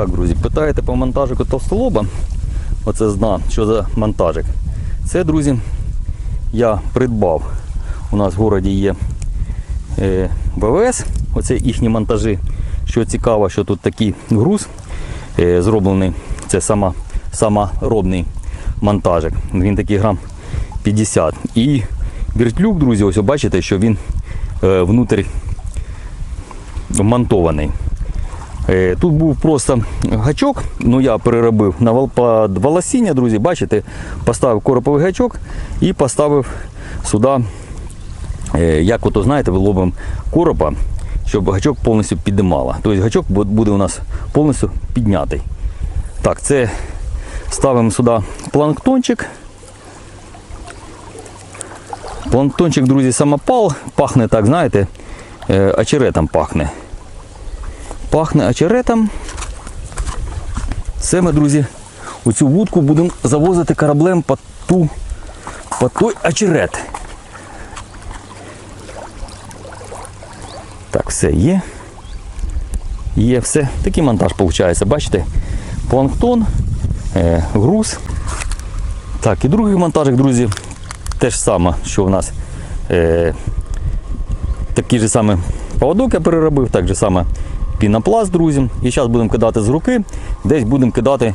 Так, друзі, питаєте по монтажику товстолоба. Оце зна, що за монтажик. Це, друзі, я придбав. У нас в городі є е, БВС, оце їхні монтажі. Що цікаво, що тут такий груз е, зроблений. Це сама, саморобний монтажик. Він такий грам 50. І вертлюк, друзі, ось бачите, що він е, внутрі вмонтований. Е, Тут був просто гачок, ну я переробив на волосіння, друзі, бачите, поставив короповий гачок і поставив сюди, е, як ото знаєте, вилобом коропа, щоб гачок повністю піднімало. Тобто гачок буде у нас повністю піднятий. Так, це ставимо сюди планктончик. Планктончик, друзі, самопал, пахне так, знаєте, е, очеретом пахне пахне очеретом. Це ми, друзі, у цю вудку будемо завозити кораблем по, ту, по той очерет. Так, все є. Є все. Такий монтаж виходить. Бачите? Планктон, е, груз. Так, і другий монтажик, друзі, те ж саме, що в нас е, такий же самий поводок я переробив, так же саме пінопласт, друзі. І зараз будемо кидати з руки, десь будемо кидати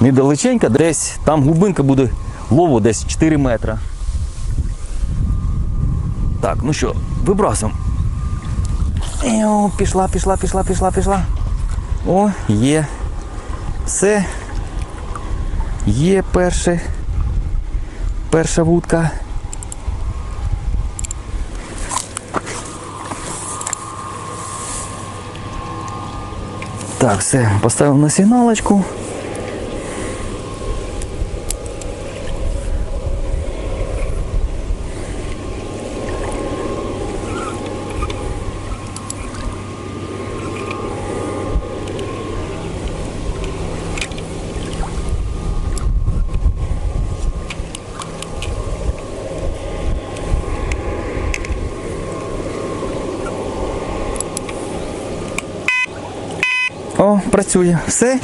недалеченько, десь там глибинка буде лову десь 4 метри. Так, ну що, вибрасуємо. Пішла, пішла, пішла, пішла, пішла. О, є. Все. Є перше. Перша вудка. Так, все, поставив на сигналочку. Працює. Все.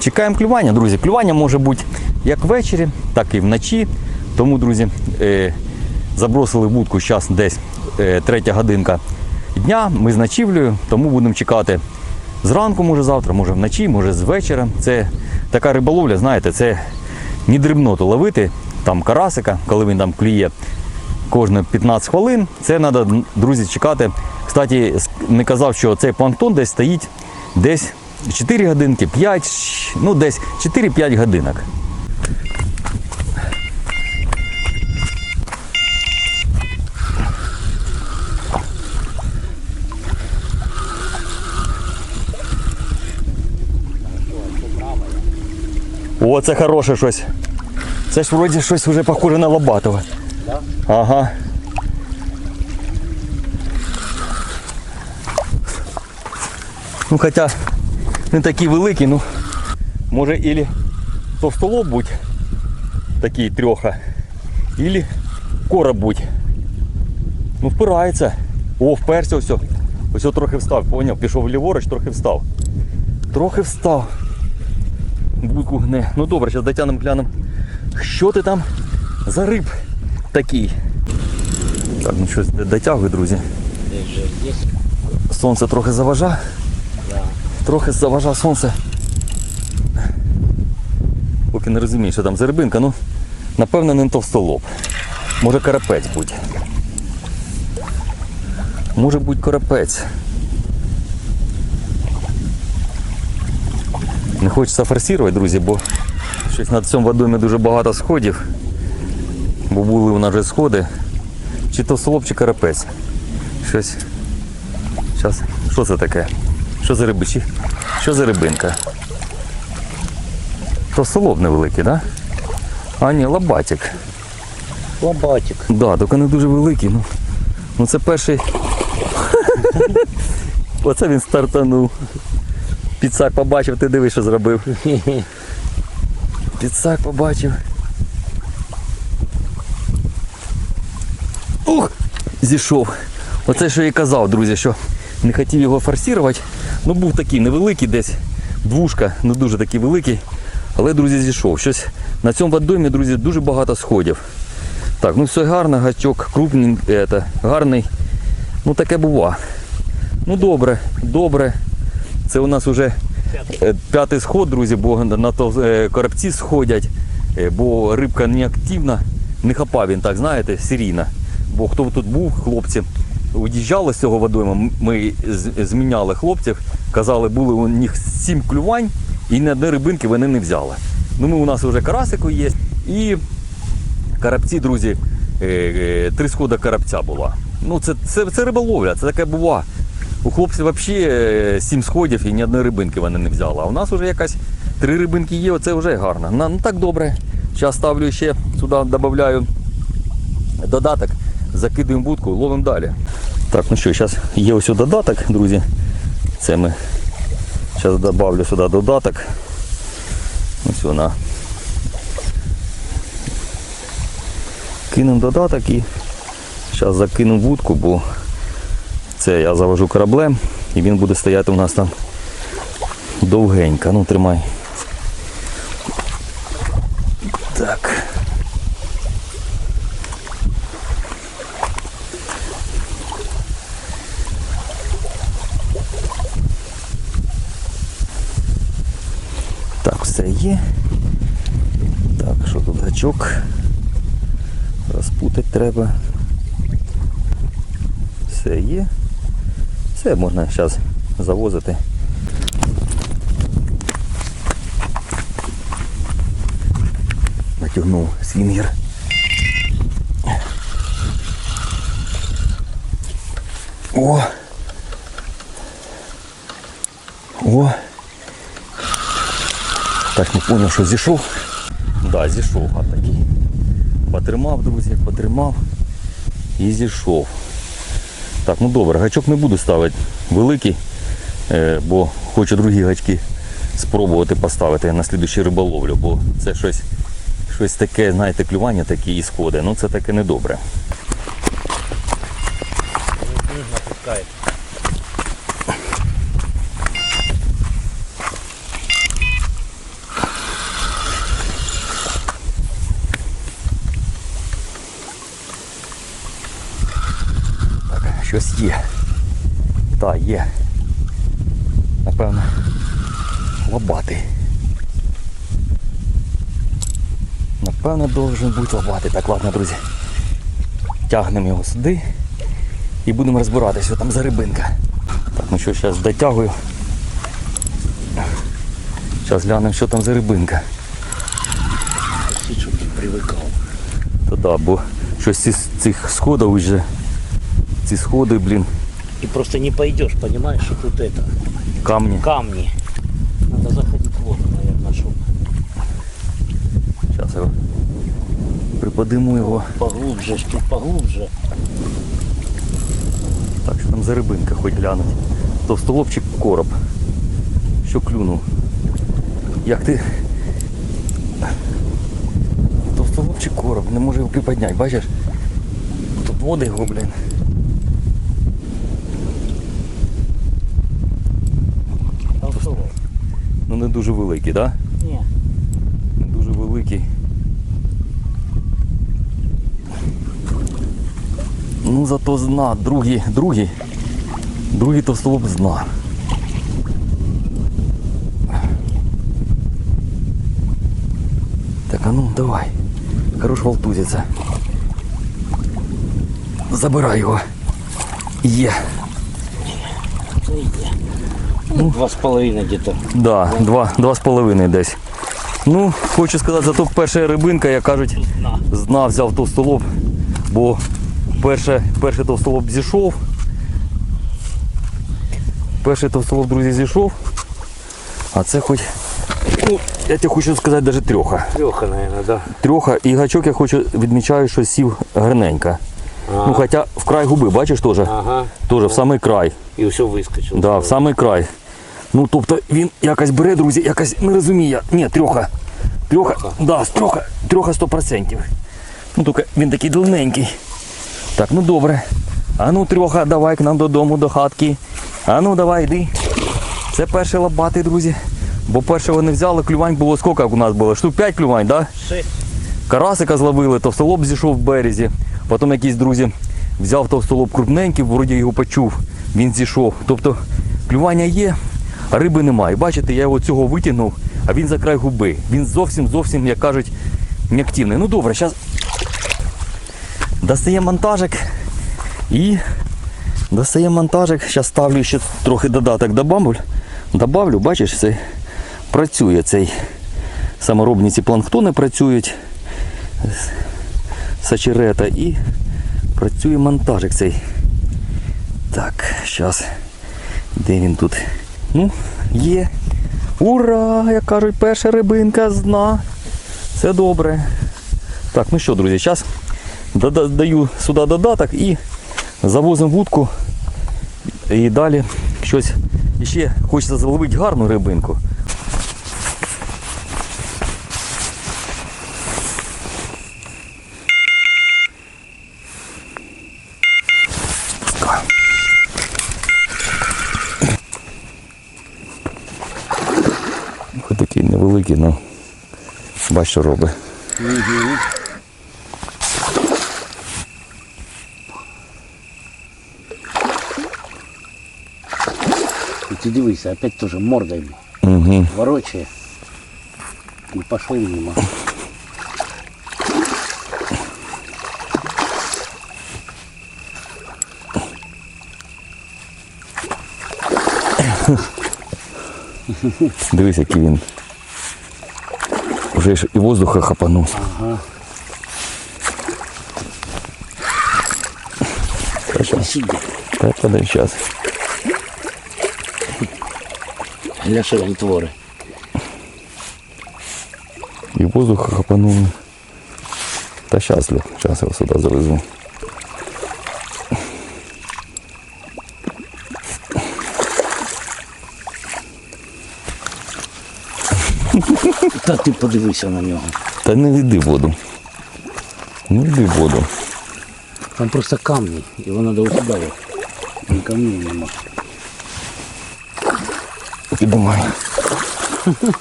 Чекаємо клювання, друзі. Клювання може бути як ввечері, так і вночі. Тому, друзі, е, забросили вудку зараз десь е, третя годинка дня. Ми з ночівлею, тому будемо чекати зранку, може завтра, може вночі, може з вечора. Це така риболовля, знаєте, це не дрібноту ловити, там карасика, коли він там клює кожні 15 хвилин. Це треба, друзі, чекати. Кстати, не казав, що цей планктон десь стоїть десь 4 годинки, 5, ну десь 4-5 годинок. О, це хороше щось. Це ж вроді щось вже похоже на Лобатова. Ага. Ну хоча не такі великі, ну може ілі товстолоб будь такий трьоха, ілі короб будь. Ну впирається. О, вперся все. Ось трохи встав, поняв, пішов ліворуч, трохи встав. Трохи встав. Буйку гне. Ну добре, зараз дотянемо глянемо. Що ти там за риб такий? Так, ну щось дотягує, друзі. Сонце трохи заважа. Трохи заважа сонце. Поки не розумію, що там за рибинка, ну напевно не товстолоб. Може карапець будь. Може бути карапець. Не хочеться форсувати, друзі, бо щось на цьому водомі дуже багато сходів. Бо були у нас вже сходи. Чи то столоб, чи карапець. Щось. Щас. Що це таке? Що за рибичі? Що за рибинка? То столоб невеликий, так? Да? А ні, лабатик. Лобатик. Да, тільки не дуже великий. Ну, ну це перший. Оце він стартанув. Підсак побачив, ти диви, що зробив. Підсак побачив. Ух! Зійшов. Оце що я і казав, друзі, що не хотів його форсувати. Ну був такий невеликий десь двушка, не дуже такий великий. Але, друзі, зійшов. Щось на цьому водоймі, друзі, дуже багато сходів. Так, ну все гарно, гачок, крупний, это, гарний. Ну таке бува. Ну добре, добре. Це у нас вже е, п'ятий сход, друзі, бо на то е, коробці сходять, е, бо рибка не активна, не хапав він так, знаєте, серійна. Бо хто тут був, хлопці, уїжджали з цього водойма, ми зміняли хлопців, казали, були у них сім клювань і ні одної рибинки вони не взяли. Ну ми у нас вже карасику є. І карабці, друзі, е, е, три сходи карабця була. Ну, це, це, це риболовля, це таке бува. У хлопців взагалі сім сходів і ні одної рибинки вони не взяли. А у нас вже якась три рибинки є, оце вже гарно. Ну так добре. Зараз ставлю ще сюди, додаю додаток, закидуємо будку, ловимо далі. Так, ну що, зараз є ось додаток, друзі. Це ми зараз додавлю сюди додаток. Ось вона. Кинемо додаток і зараз закину вудку, бо це я завожу кораблем і він буде стояти у нас там довгенько. Ну тримай. Так. Так, все є. Так, що тут гачок? Розпутати треба. Все є. Все можна зараз завозити. Натягнув свінгер. О! О! Так, не зрозумів, що зійшов. Да, зійшов гад такий. Потримав, друзі, потримав і зійшов. Так, ну добре, гачок не буду ставити великий, е, бо хочу другі гачки спробувати поставити на слідущу риболовлю, бо це щось, щось таке, знаєте, клювання такі і сходи. Ну це таке недобре. Напускает. Так, щось є. Так, є. Напевно, лобатий. Напевно, должен бути лобатий. Так, ладно, друзі. Тягнемо його сюди і будемо розбиратися, що там за рибинка. Так, ну що, зараз дотягую. Зараз глянемо, що там за рибинка. Чтоб ты. Та да, бо щось ці, цих сходів вже. Ці сходи, блін, И просто не пойдешь, понимаешь, что тут это, камні. камни. Надо заходить в воду, наверное, чтобы Зараз його приподиму його. поглубже, чуть поглубже. Так, що там за рибинка, хоч глянуть. Товстолобчик короб. Що клюнув. Як ти. Товстолобчик короб, не може його приподняти, бачиш? Тут води його, блін. Ну не дуже великий, так? Да? Не, Не дуже великий. Ну зато зна, другий, другий. Другий товстолоб зна. Так, а ну давай. Хорош волтузиться. Забирай його. Є. Ну, два с половиной где-то. Да, два, два з половиною десь. Ну, хочу сказати, зато перша рибинка, як кажуть, На. Зна взяв товстолоб, бо перше, перший товстолоб зійшов. Перший товстолоб, друзі, зійшов. А це хоч, ну, я тебе хочу сказати, навіть трьоха. Леха, наверное, да. Трьоха і гачок я хочу відмічаю, що сів гарненько. Ага. Ну, хоча в край губи, бачиш теж? Ага. Теж в самий край. И все выскочил. Да, в самий край. Ну, тобто він якось бере, друзі, якось не розуміє. Ні, трьоха. Трьоха, да, трьоха, трьоха 100%. Ну, тільки він такий длинненький. Так, ну добре. А ну, трьоха, давай к нам додому, до хатки. А ну давай, йди. Це перший лопатий, друзі. Бо перше вони взяли, клювань було скільки у нас було? Штук 5 клювань, так? Да? Шесть. Карасика зловили, товстолоб зійшов в березі. Потім якісь друзі взяв товстолоб крупненький, вроді його почув, він зійшов. Тобто клювання є, риби немає. Бачите, я його цього витягнув, а він за край губи. Він зовсім, зовсім, як кажуть, не активний. Ну добре, зараз достає монтажик і достає монтажик. Зараз ставлю ще трохи додаток добавлю. Добавлю, бачиш, це працює цей. Саморобні ці планктони працюють сачерета і працює монтажик цей. Так, зараз. Де він тут? Ну, є. Ура! Як кажуть, перша рибинка з дна. Все добре. Так, ну що, друзі, зараз даю сюди додаток і завозимо вудку. І далі щось ще хочеться зловити гарну рибинку. бач, що робить. І ти дивися, опять тоже морда йому. Угу. Ворочає. І пішов мимо. Дивись, який він. Уже ж і воздуха хапанув. Ага. Та що? Сидя. Та подай час. Гля, що він творить. І воздуха хапанув. Та щас, Лю, щас його сюди завезу. Та ти подивися на нього. Та не йди в воду. Не йди в воду. Там просто камні, його треба сюди. Там камнів нема. Піднімай.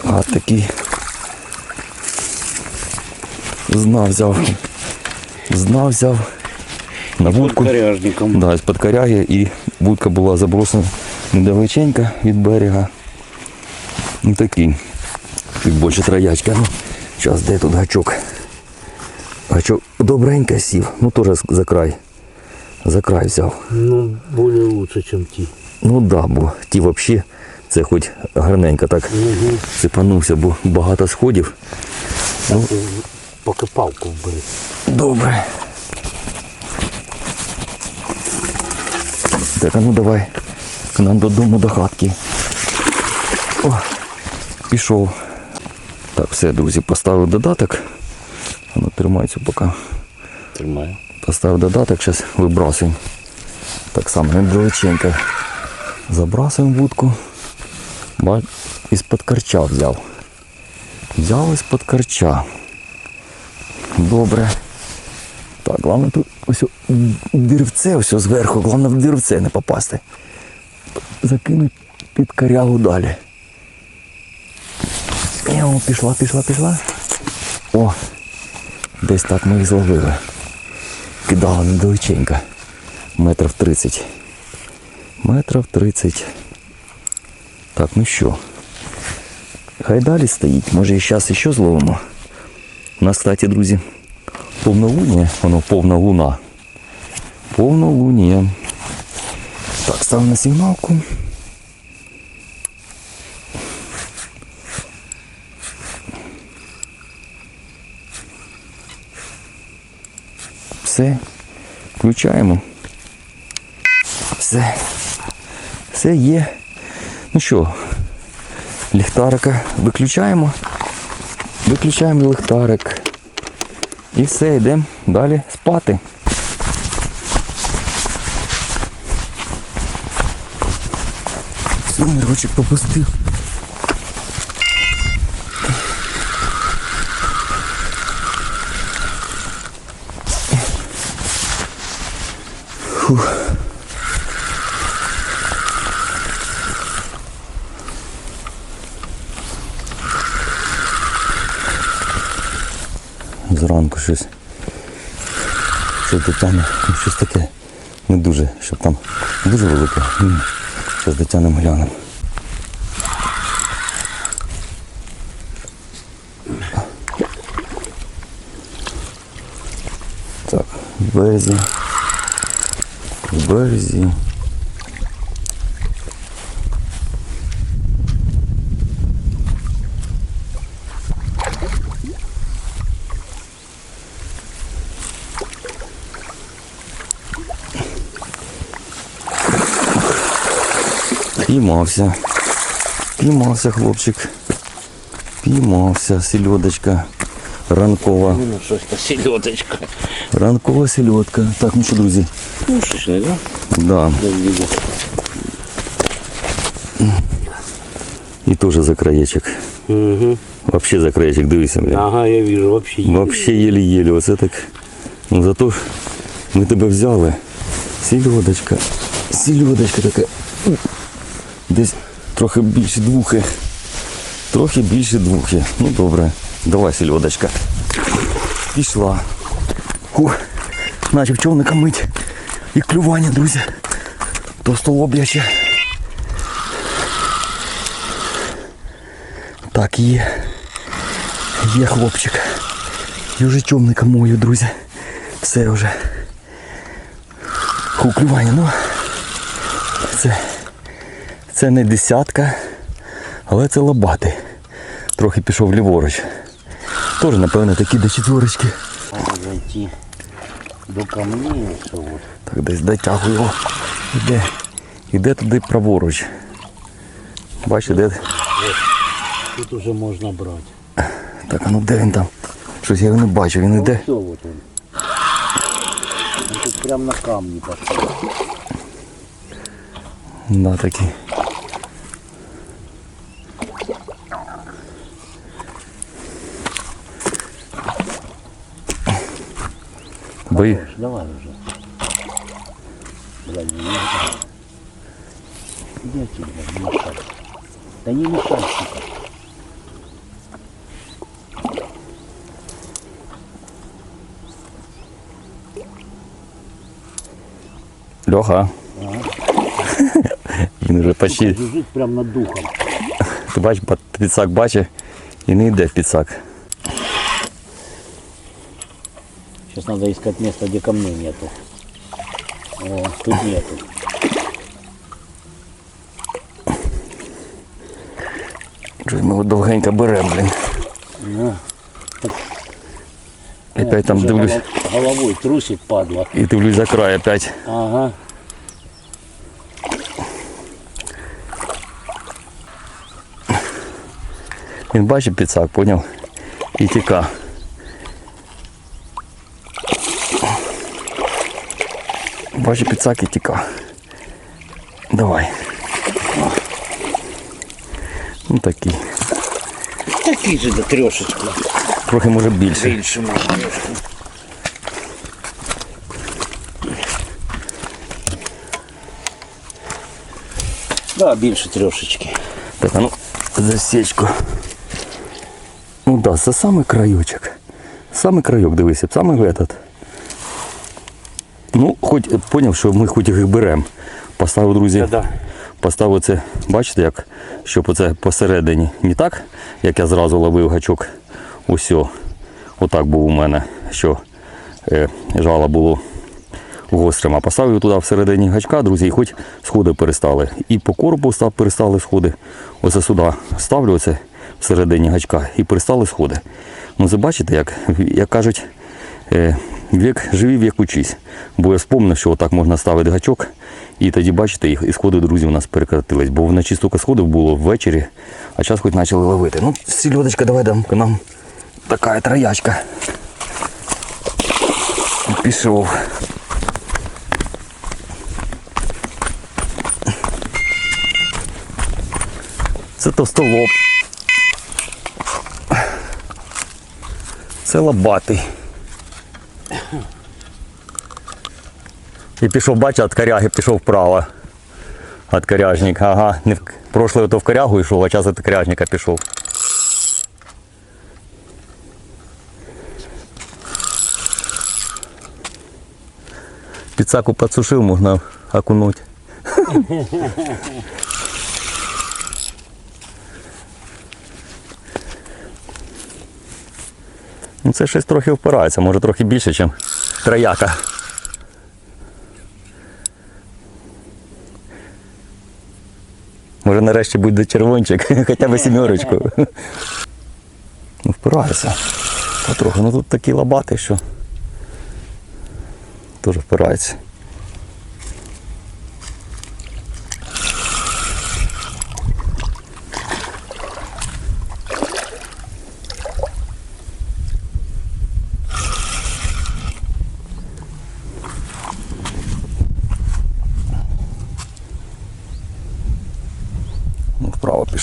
А такий. Знав взяв. Знав взяв. На вудку. Коряжником. Да, з-під коряги і вудка була забросена недалеченько від берега. Ну такий. Чуть більше троячка. Ну, зараз де тут гачок. Гачок добренько сів. Ну теж за край. За край взяв. Ну, более лучше, чем ті. Ну да, бо ті взагалі це хоч гарненько так Угу. сипанувся, бо багато сходів. Ну, Поки палку вбили. добре. Так, а ну давай к нам додому до хатки. О, пішов. Так, все, друзі, поставив додаток. Воно тримається поки. Тримаю. Поставив додаток, зараз вибрасуємо. Так само недалеченько. Забрасуємо вудку. Із-під карча взяв. Взяв із-під карча. Добре. Так, головне тут ось деревце ось зверху, головне в деревце не попасти. Закинуть під корягу далі. О, пішла, пішла, пішла. О, десь так ми і зловили. Кидала недалеченько. Метрів 30. Метрів 30. Так, ну що. Хай далі стоїть. Може і зараз ще зловимо. У нас, кстати, друзі, повнолуння, воно повна луна. Повнолуння. Так, ставимо на сигналку. Все. Включаємо. Все. Все є. Ну що, ліхтарика виключаємо. Виключаємо ліхтарик. І все, йдемо далі спати. Все, мірочок попустив. Зранку щось. Щось дотягне. Ну, щось таке. Не дуже, щоб там дуже велике. Зараз дотягнемо глянемо. Так, березі. Березі. Піймався. Піймався хлопчик. Піймався, сельодочка. Ранкова. Ну, щось та сільоточка. Ранкова сельодка. Так, ну що, друзі? Ну, щось не, да? Да. Вижу. І теж за краєчок. Угу. Вообще за краєчок, дивися, бля. Ага, я вижу, вообще. еле. Вообще єлі-єлі. Оце так. Ну зато ж ми тебе взяли. Сільодочка. Сільодочка така. Десь трохи більше двухи. Трохи більше двухи. Ну добре. Давай, сільодочка. Пішла. Хух. Наче човника мить. І клювання, друзі. Товстолоб'яче. Так, є. Є хлопчик. І вже човника мою, друзі. Все вже. Хуклювання, ну. Це, це не десятка, але це лобатий. Трохи пішов ліворуч. Теж, напевно, такі до четверочки. Треба зайти до от. Так, десь дотягую його. Іде. Іде туди праворуч. Бачиш, де. Тут уже можна брати. Так, а ну де він там? Щось я його не бачу, він іде. Все, вот он. Он тут прям на камні пошел. Да, такий. Бої. Давай уже. Бля, не надо. Где тебе, не мешай. Да не мешай, сука. Льоха. Він вже почти. Лежит прям над духом. Ти бачиш, під- підсак бачить і не йде в підсак. Сейчас надо искать место, где камней нету. О, тут нету. Щось ми його довгенько беремо, блін. На. І опять там Уже дивлюсь. голов- Головой трусит, падла. І дивлюсь за край опять. Ага. Він бачить підсак, поняв? І тіка. Бачить підсак і тіка. Давай. Ну такий. Такие же до трешечку. Трохи може більше. Більше може. Да, більше трешечки. Так, а ну, засічку. Ну да, це саме крайочок. Саме крайок, дивися, саме этот. Ну, хоч поняв, що ми хоч їх беремо. Поставив, друзі, Да-да. поставив це, бачите, як, щоб оце посередині. Не так, як я зразу ловив гачок. Усьо. Отак був у мене, що е, жало було гострим. А поставив туди всередині гачка, друзі, і хоч сходи перестали. І по коробу став перестали сходи. Оце сюди ставлю оце всередині гачка і перестали сходи. Ну це бачите, як, як кажуть, е, вік живі, вік учись. Бо я вспомнив, що отак можна ставити гачок, і тоді, бачите, і, і сходи, друзі, у нас перекратились. Бо вночі стільки сходів було ввечері, а зараз хоч почали ловити. Ну, сільодочка, давай дам нам така троячка. Пішов. Це товстолоб. Це лобатий. І пішов, бачите, від коряги пішов вправо. От коряжник. Ага. Не в прошлое то в корягу йшов, а зараз від коряжника пішов. Піцаку підсушив, можна окунути. Це щось трохи впирається, може трохи більше, ніж трояка. Може нарешті буде червончик, хоча б сімерочку. Ну, впирається. Потроху. Ну тут такі лабати, що теж впирається.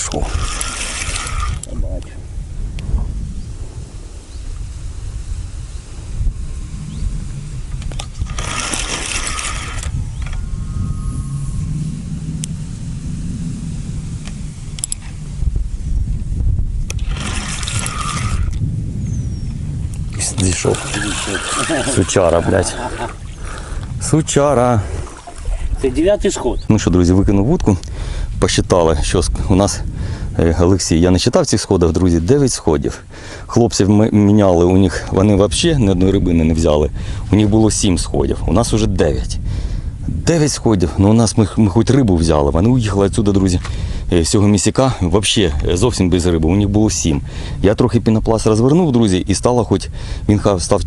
вправо пішов. Я бачу. Зійшов. Сучара, блядь. Сучара. Це дев'ятий сход. Ну що, друзі, викинув вудку. Посчитали, що ск- у нас е, Олексій. Я не читав цих сходах, друзі, 9 сходів. Хлопців ми міняли, у них вони взагалі ні одної рибини не взяли. У них було 7 сходів, у нас вже 9. 9 сходів. Ну у нас ми, ми хоч рибу взяли. Вони уїхали відсюди, друзі, е, з цього місяка взагалі зовсім без риби. У них було 7. Я трохи пінопласт розвернув, друзі, і стало хоч він став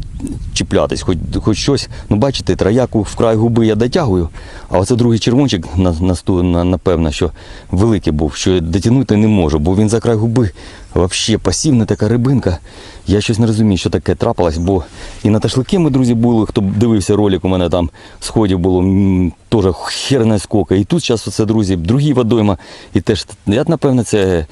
чіплятись, хоч, хоч щось. Ну, бачите, трояку в край губи я дотягую, а оце другий червончик, на, на, на, напевно, що великий був, що дотягнути не можу, бо він за край губи взагалі пасівна така рибинка. Я щось не розумію, що таке трапилось, бо і на ташлики ми, друзі, були, хто дивився ролик, у мене там сходів було теж херна скока. І тут зараз оце, друзі, другі водойма. І теж, я, напевно, це,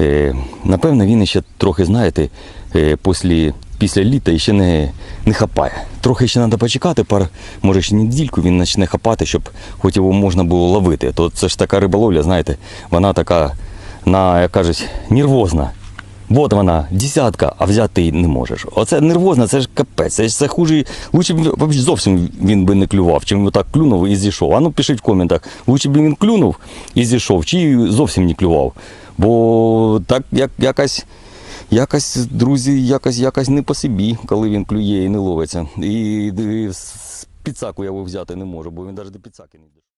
е, напевно, він ще трохи, знаєте, е, після, після літа ще не, не хапає. Трохи ще треба почекати, пар, може ще недільку він почне хапати, щоб хоч його можна було ловити. То це ж така риболовля, знаєте, вона така, на, як кажуть, нервозна. От вона, десятка, а взяти не можеш. Оце нервозно, це ж капець. Це, ж- це хуже. Лучше б зовсім він би не клював, чим отак клюнув і зійшов. А ну пишіть в коментах, лучше б він клюнув і зійшов, чи зовсім не клював. Бо так як, якось, якось, друзі, якось, якось не по собі, коли він клює і не ловиться. І, і підсаку я його взяти не можу, бо він навіть до підсаки не йде.